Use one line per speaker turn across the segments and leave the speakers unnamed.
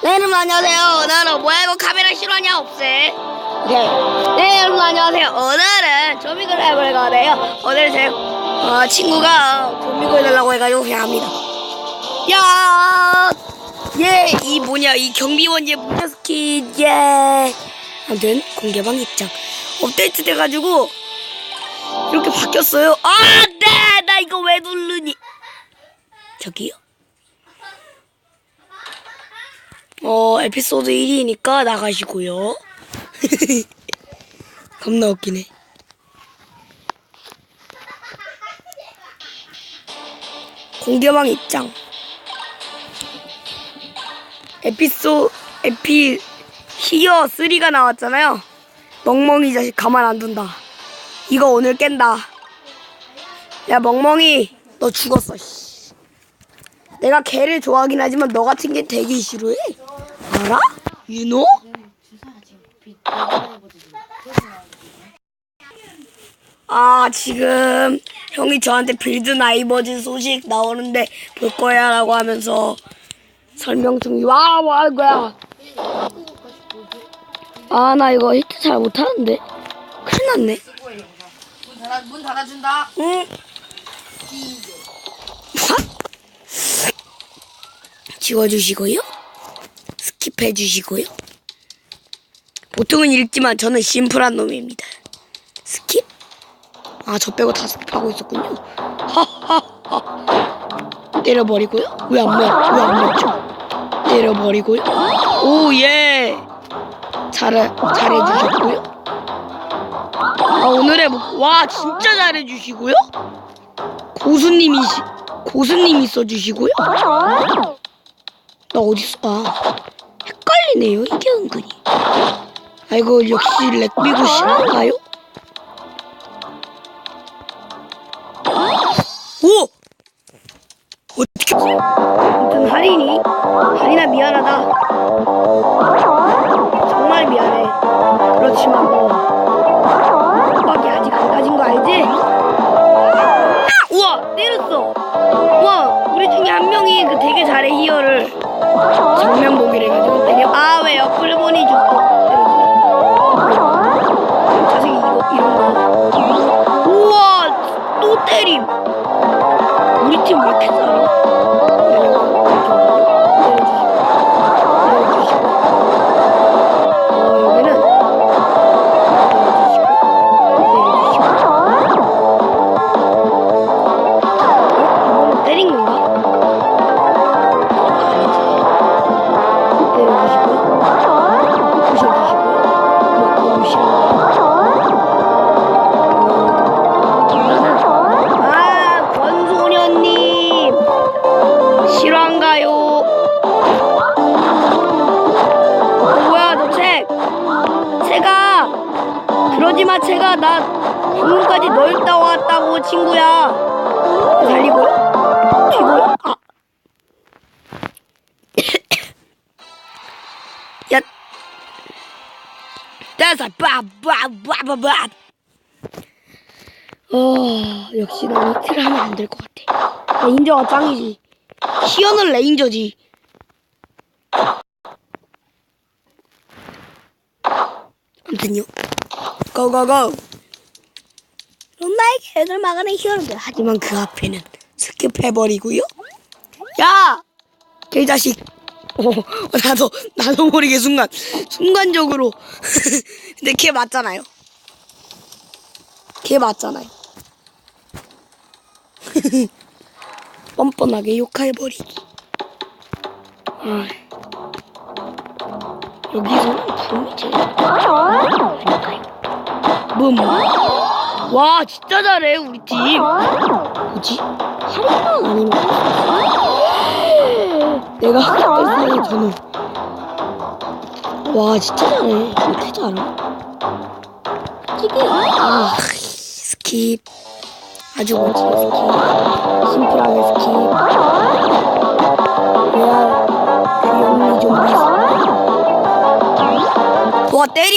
네, 여러분 안녕하세요. 오늘은 뭐야 이거 카메라 실화냐 없애. 네. 네, 여러분 안녕하세요. 오늘은 조미글 해볼 거네요. 오늘 제 어, 친구가 조미글 해달라고 해가지고 그냥 합니다. 야, 예, 이 뭐냐 이 경비원 예 무료 스킨 예. 아무튼 공개방 입장 업데이트 돼가지고 이렇게 바뀌었어요. 아, 네, 나 이거 왜 누르니? 저기요. 어, 에피소드 1위니까 나가시고요. 겁나 웃기네. 공개방 입장. 에피소, 에피, 히어 3가 나왔잖아요. 멍멍이 자식 가만 안 둔다. 이거 오늘 깬다. 야, 멍멍이, 너 죽었어, 씨. 내가 개를 좋아하긴 하지만 너 같은 게 되게 싫어해. 알아? 유노? 아 지금 형이 저한테 빌드 나이버즈 소식 나오는데 볼 거야 라고 하면서 설명 중이 와뭐 하는 거야? 아 나 이거 히트 잘 못하는데 큰일 났네.
문 닫아 문 닫아준다.
응. 지워주시고요. 스킵해주시고요. 보통은 읽지만 저는 심플한 놈입니다. 스킵? 아, 저 빼고 다 스킵하고 있었군요. 하하하. 때려버리고요. 왜 안 맞, 왜안 맞죠? 때려버리고요. 오, 예. 잘해, 잘해주셨고요. 아, 오늘의 목, 와, 진짜 잘해주시고요. 고수님이, 시- 고수님이 써주시고요. 나 어딨어? 아, 헷갈리네요, 이게 은근히. 아이고, 역시 렉비고 실한가요? 오! 어떻게, 아무튼 할인이, 할인아 미안하다. 정말 미안해. 그렇지만 뭐, 빡이 아직 안 가진 거 알지? 아! 우와, 때렸어. 우와, 우리 중에 한 명이 그 되게 잘해, 히어를. 정면 보기를 해가지고 때려. 아, 왜 옆을 보니 죽고. 자식이 이거, 이런 거. 우와, 또 때림. 우리 팀왜 이렇 채가. 나 방금까지 널 따왔다고, 친구야. 달리고요. 튀고요. 아. 야. 다섯 빠빠빠빠빠. 어, 역시 난 이틀 하면 안 될 것 같아. 레인저가 짱이지. 시연은 레인저지. 아무튼요. 고고고. 롬마의 계획을 막아낸 히어로들. 하지만 그 앞에는 스킵해버리고요. 야! 개 자식. 어, 나도, 나도 모르게 순간, 순간적으로. 근데 걔 맞잖아요. 걔 맞잖아요. 뻔뻔하게 욕해버리기. 아, 여기서는 붐이 제일 아닐까요? 붐. 와, 진짜 잘해, 우리 팀. 뭐지? 할인만 아니면 내가 학교 사이 저는. 와 진짜 잘해. 어떻게 솔직히 아 스킵. 아주 멋지게 스킵. 심플하게 스킵. 레알 귀염미 좀비 와 때림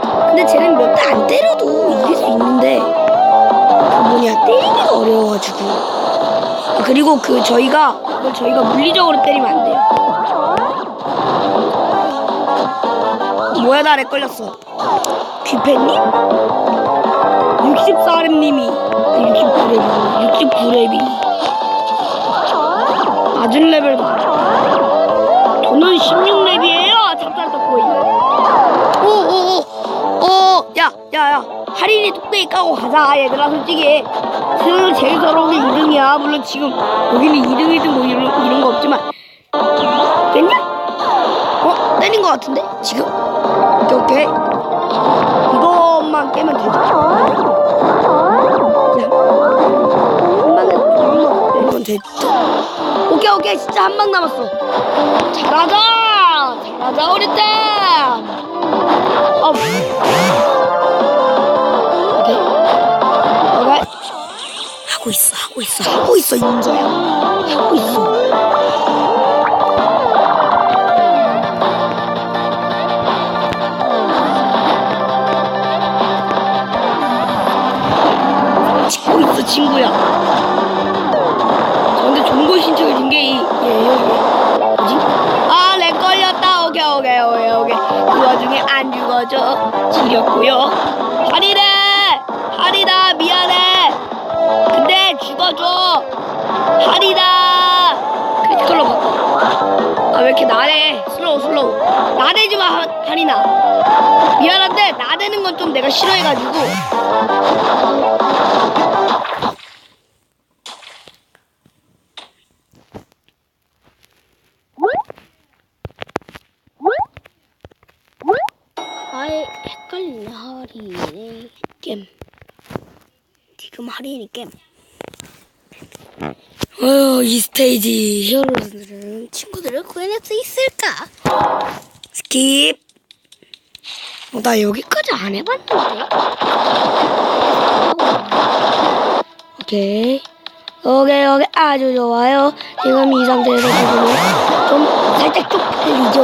근데 쟤는 몇 대 안 때려도 이길 수 있는데 그 뭐냐 때리기가 어려워가지고. 아, 그리고 그 저희가 그걸 저희가 물리적으로 때리면 안 돼요. 뭐야 나렉 걸렸어. 귀패님? 64렙님이. 69렙이 69렙이. 낮은 레벨도 저는 16렙이에요 할인이 뚝배기 까고 가자 얘들아 솔직히 세상에서 제일 서러운 게 2등이야 물론 지금 여기는 2등 1등 뭐 이런, 이런 거 없지만 됐냐? 어? 때린 거 같은데? 지금? 오케이 오케이 이것만 깨면 둘러 때리면 됐죠 오케이 오케이 진짜 한 방 남았어 잘하자 잘하자 우리 팀 어. 오케이 하고 있어 하고 있어 하고 있어 윤서야 하고 있어 치고 있어 친구야 근데 거 신청을 준게 뭐지? 아, 렉 걸렸다. 오케이, 오케이, 오케이, 오케이. 그 와중에 안 죽어져. 지렸고요. 하리래! 미안해. 근데 죽어줘. 하리다! 크리티컬로 바꿔. 아, 왜 이렇게 나대? 슬로우, 슬로우. 나대지 마, 하- 하리나. 미안한데, 나대는 건 좀 내가 싫어해가지고. 아예 헷갈리네 할인이 겜 지금 할인이 겜 어휴 이 스테이지 히어로들은 친구들을 구해낼 수 있을까? 스킵. 어, 나 여기까지 안 해봤는데. 오케이. 오케이 오케이. 아주 좋아요. 지금 이 상태에서 지금은 좀 살짝 쭉 풀리죠?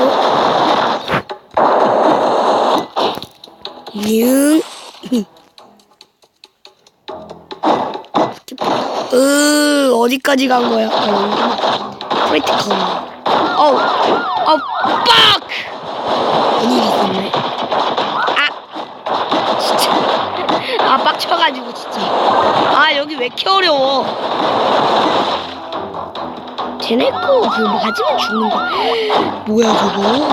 응. 으, 어디까지 간 거야? 어, 크리티컬. 어우, 어, 빡! 뭔 일이 있었네. 아! 진짜. 아, 빡쳐가지고, 진짜. 아, 여기 왜 이렇게 어려워? 쟤네 거, 그, 맞으면 죽는 거. 뭐야, 저거? 이거.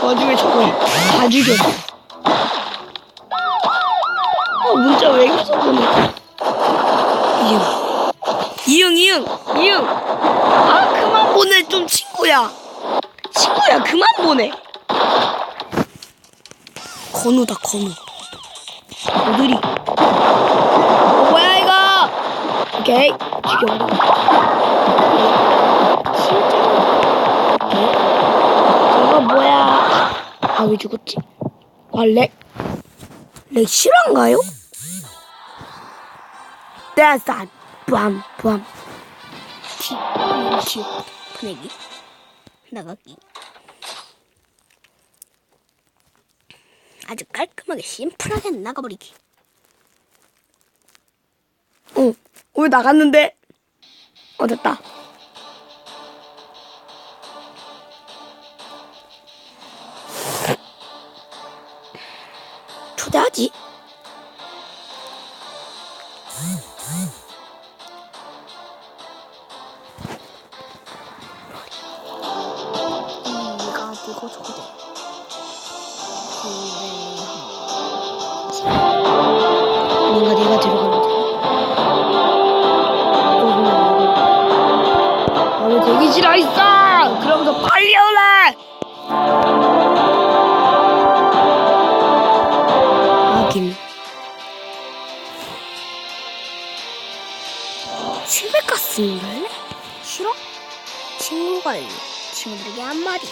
그 와중에 저걸 다 죽였어. 어, 문자 왜 계속 보내? 이응. 아, 그만 보내, 좀 친구야. 친구야, 그만 보내. 건우다, 건우. 오드리. 어, 뭐야, 이거? 오케이. 죽여버려. 진짜. 오케이. 저거 뭐야? 아 왜 죽었지? 아 렉? 렉 실화인가요? 댄산 빰빰 티 티, 보내기 나가기 아주 깔끔하게 심플하게 나가버리기 어, 왜 나갔는데? 어 됐다 초대하지. 와 있어. 그러면서 빨리 오라. 하긴 700가스 할래? 싫어? 친구가 친구들에게 한마디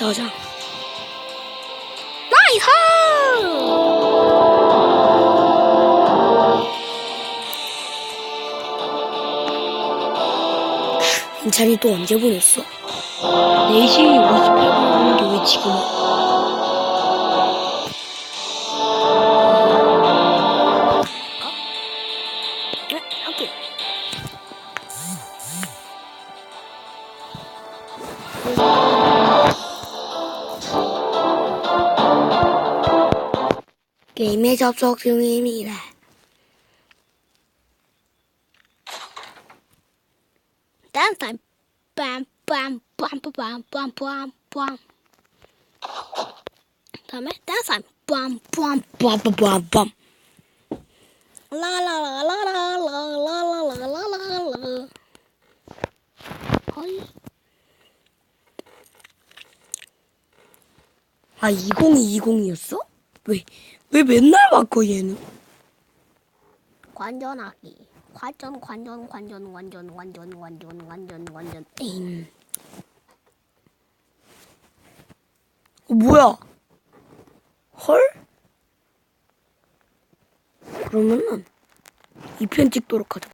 저장 나이스! 인찬이 또 언제 보냈어? 4시 58분에 보는데 왜 지금 게임에 접속 중입니다.
Dance time. Bam, bam, bam, bam, bam, bam, bam. 다음에 dance.
아, 2020이었어? 왜, 왜 맨날 바꿔, 얘는?
관전하기. 관전, 관전, 관전, 관전, 관전, 관전, 관전, 관전.
에임. 어, 뭐야? 헐? 그러면은, 2편 찍도록 하자.